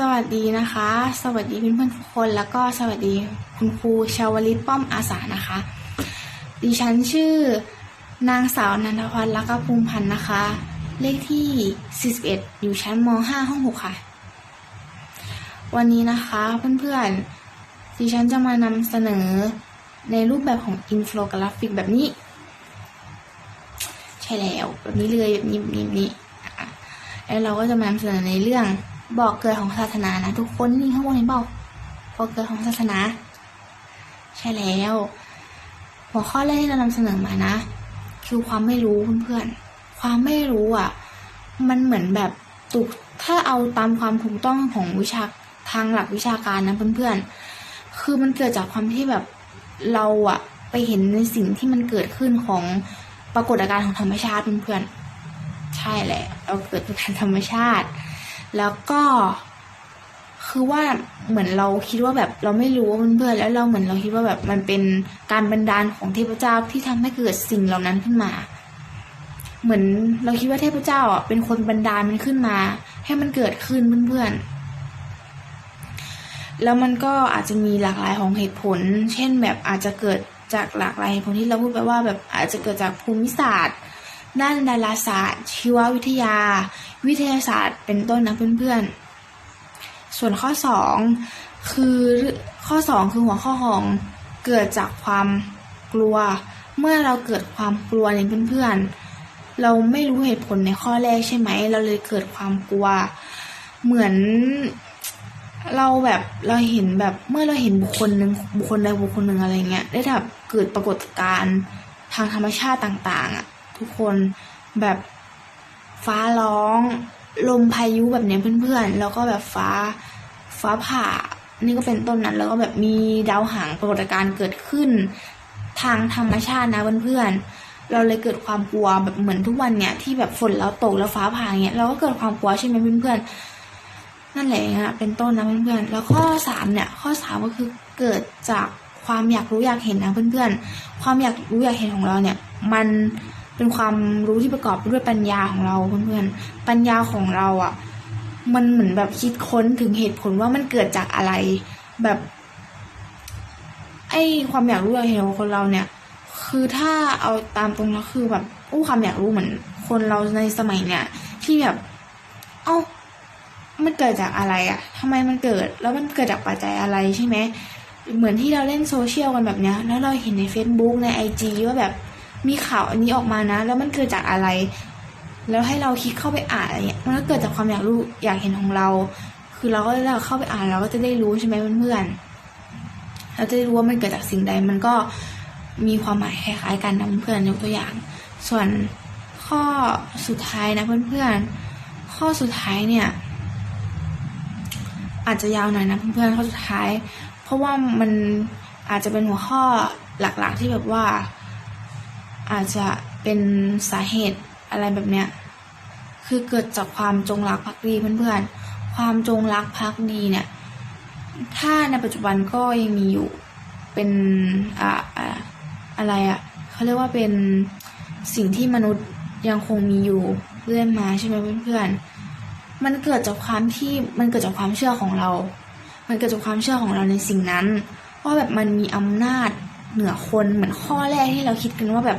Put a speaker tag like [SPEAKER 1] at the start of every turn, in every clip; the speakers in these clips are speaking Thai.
[SPEAKER 1] สวัสดีนะคะ สวัสดีเพื่อนๆทุกคน แล้วก็สวัสดีคุณครูชาวลิตป้อมอาสานะคะ ดิฉันชื่อนางสาวนันทพัฒน์ลักภูมิพันธ์นะคะ เลขที่ 41 อยู่ชั้นม 5 ห้อง 6 ค่ะ วันนี้นะคะเพื่อนๆ ดิฉันจะมานำเสนอในรูปแบบของอินโฟกราฟิกแบบนี้ ใช่แล้ว แบบนี้เลยแบบนี้แบบนี้แบบนี้อ่แล้วเราก็จะมานำเสนอในเรื่อง บอกเกิดของศาสนานะทุกคนนี่ข้างบนเห็นเปล่าบอกเกิดของศาสนา ใช่แล้ว หัวข้อแรกที่เรานำเสนอมานะ คือความไม่รู้เพื่อนๆความไม่รู้อะ มันเหมือนแบบตุกถ้าเอาตามความถูกต้องของวิชาทางหลักวิชาการนะเพื่อนๆ คือมันเกิดจากความที่แบบเราอะไปเห็นในสิ่งที่มันเกิดขึ้นของปรากฏการณ์ของธรรมชาติเพื่อนๆ ใช่แหละ เราเกิดจากการธรรมชาติ แล้วก็คือว่าเหมือนเราคิดว่าแบบเราไม่รู้เพื่อนแล้วเราเหมือนเราคิดว่าแบบมันเป็นการบันดาลของเทพเจ้าที่ทำให้เกิดสิ่งเหล่านั้นขึ้นมา เหมือนเราคิดว่าเทพเจ้าอะเป็นคนบันดาลมันขึ้นมา ให้มันเกิดขึ้นเพื่อนๆแล้วมันก็อาจจะมีหลากหลายของเหตุผล เช่นแบบอาจจะเกิดจากหลากหลายเหตุผลที่เราพูดไปว่าแบบอาจจะเกิดจากภูมิศาสตร์ ด้านดาราศาสตร์ ชีววิทยา วิทยาศาสตร์เป็นต้นนะเพื่อนๆ ส่วนข้อสองคือข้อสองคือหัวข้อของเกิดจากความกลัว เมื่อเราเกิดความกลัวเนี่ยเพื่อนๆ เราไม่รู้เหตุผลในข้อแรกใช่ไหม เราเลยเกิดความกลัว เหมือนเราแบบเราเห็นแบบเมื่อเราเห็นบุคคลหนึ่งบุคคลใดบุคคลหนึ่งอะไรเงี้ยได้แบบเกิดปรากฏการณ์ทางธรรมชาติต่าง ๆอะ ทุกคนแบบฟ้าร้อง ลมพายุแบบเนี้ยเพื่อนๆ แล้วก็แบบฟ้าฟ้าผ่า นี่ก็เป็นต้นนั้น แล้วก็แบบมีดาวหางปรากฏการณ์เกิดขึ้น ทางธรรมชาตินะเพื่อนๆ เราเลยเกิดความกลัวแบบเหมือนทุกวันเนี่ยที่แบบฝนแล้วตกแล้วฟ้าผ่าเงี้ยเราก็เกิดความกลัวใช่ไหมเพื่อนๆ นั่นแหละนะเป็นต้นนะเพื่อนๆ แล้วข้อสามเนี่ยข้อสามก็คือเกิดจากความอยากรู้อยากเห็นนะเพื่อนๆ ความอยากรู้อยากเห็นของเราเนี่ยมัน เป็นความรู้ที่ประกอบไปด้วยปัญญาของเราเพื่อนๆปัญญาของเราอะ่ะ มันเหมือนแบบคิดค้นถึงเหตุผลว่ามันเกิดจากอะไร แบบ ไอความอยากรู้อยากเห็นของคนเราเนี่ย คือถ้าเอาตามตรงแล้วคือแบบอู้ความอยากรู้เหมือน คนเราในสมัยเนี่ยที่แบบ เอ้ามันเกิดจากอะไรอะทำไมมันเกิด แล้วมันเกิดจากปัจจัยอะไรใช่ไหม เหมือนที่เราเล่นโซเชียลกันแบบเนี้ย แล้วเราเห็นใน Facebook ใน IG ว่าแบบ มีข่าวอันนี้ออกมานะ แล้วมันเกิดจากอะไร แล้วให้เราคลิกเข้าไปอ่านอะไรเงี้ยมันก็เกิดจากความอยากรู้อยากเห็นของเรา คือเราก็เราเข้าไปอ่านเราก็จะได้รู้ใช่ไหมเพื่อนๆเราจะได้รู้ว่ามันเกิดจากสิ่งใด มันก็มีความหมายคล้ายๆกันนะเพื่อนๆยกตัวอย่าง ส่วนข้อสุดท้ายนะเพื่อนๆข้อสุดท้ายเนี่ยอาจจะยาวหน่อยนะเพื่อนๆข้อสุดท้าย เพราะว่ามันอาจจะเป็นหัวข้อหลักๆที่แบบว่า อาจจะเป็นสาเหตุอะไรแบบเนี้ยคือเกิดจากความจงรักภักดีเพื่อนๆ ความจงรักภักดีเนี่ย ถ้าในปัจจุบันก็ยังมีอยู่ เป็นอ่าอ่าอะไรอะ่ะเขาเรียกว่าเป็นสิ่งที่มนุษย์ยังคงมีอยู่เรื่อยมาใช่ไหมเพื่อนๆ มันเกิดจากความที่มันเกิดจากความเชื่อของเรา มันเกิดจากความเชื่อของเราในสิ่งนั้นว่าแบบมันมีอำนาจ เหนือคนเหมือนข้อแรกที่เราคิดกันว่าแบบ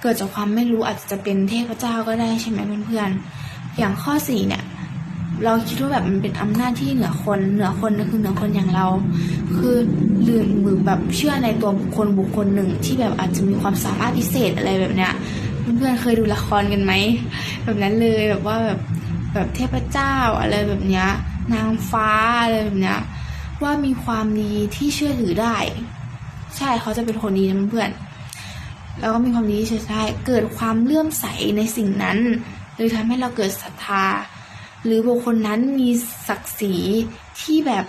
[SPEAKER 1] เกิดจากความไม่รู้อาจจะเป็นเทพเจ้าก็ได้ใช่ไหมเพื่อนๆ อย่างข้อสี่เนี่ย เราคิดว่าแบบมันเป็นอำนาจที่เหนือคนเหนือคนก็คือเหนือคนอย่างเรา คือลืมมือแบบเชื่อในตัวบุคคลบุคคลหนึ่งที่แบบอาจจะมีความสามารถพิเศษอะไรแบบเนี้ยเพื่อนๆเคยดูละครกันไหมแบบนั้นเลยแบบว่าแบบแบบเทพเจ้าอะไรแบบเนี้ยนางฟ้าอะไรแบบเนี้ยว่ามีความดีที่เชื่อถือได้ ใช่เขาจะเป็นคนดีนะเพื่อนแล้วก็มีความดีที่เชื่อได้เกิดความเลื่อมใสในสิ่งนั้นเลยทำให้เราเกิดศรัทธา หรือบุคคลนั้นมีศักดิ์ศรีที่แบบ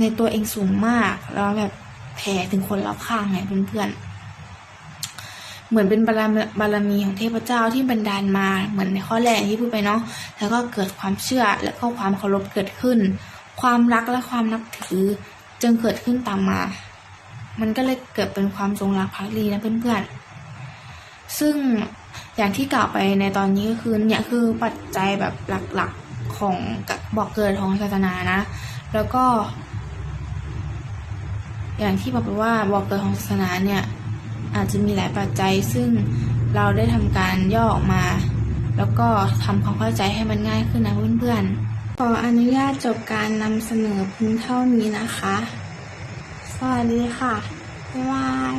[SPEAKER 1] ในตัวเองสูงมาก แล้วแบบแผ่ถึงคนรอบข้างไงเพื่อนๆเหมือนเป็นบารมีบารมีของเทพเจ้าที่บันดาลมาเหมือนในข้อแรกที่พูดไปเนาะแล้วก็เกิดความเชื่อและก็ความเคารพเกิดขึ้น ความรักและความนับถือจึงเกิดขึ้นตามมา มันก็เลยเกิดเป็นความจงรักภักดีนะเพื่อนๆ ซึ่งอย่างที่กล่าวไปในตอนนี้ก็คือเนี่ยคือปัจจัยแบบหลักๆของบอกเกิดของศาสนานะ แล้วก็ อย่างที่บอกไปว่าบอกเกิดของศาสนาเนี่ยอาจจะมีหลายปัจจัยซึ่งเราได้ทำการย่อออกมา แล้วก็ทำความเข้าใจให้มันง่ายขึ้นนะเพื่อนๆ ขออนุญาตจบการนำเสนอเพียงเท่านี้นะคะ สวัสดีค่ะ บ๊ายบาย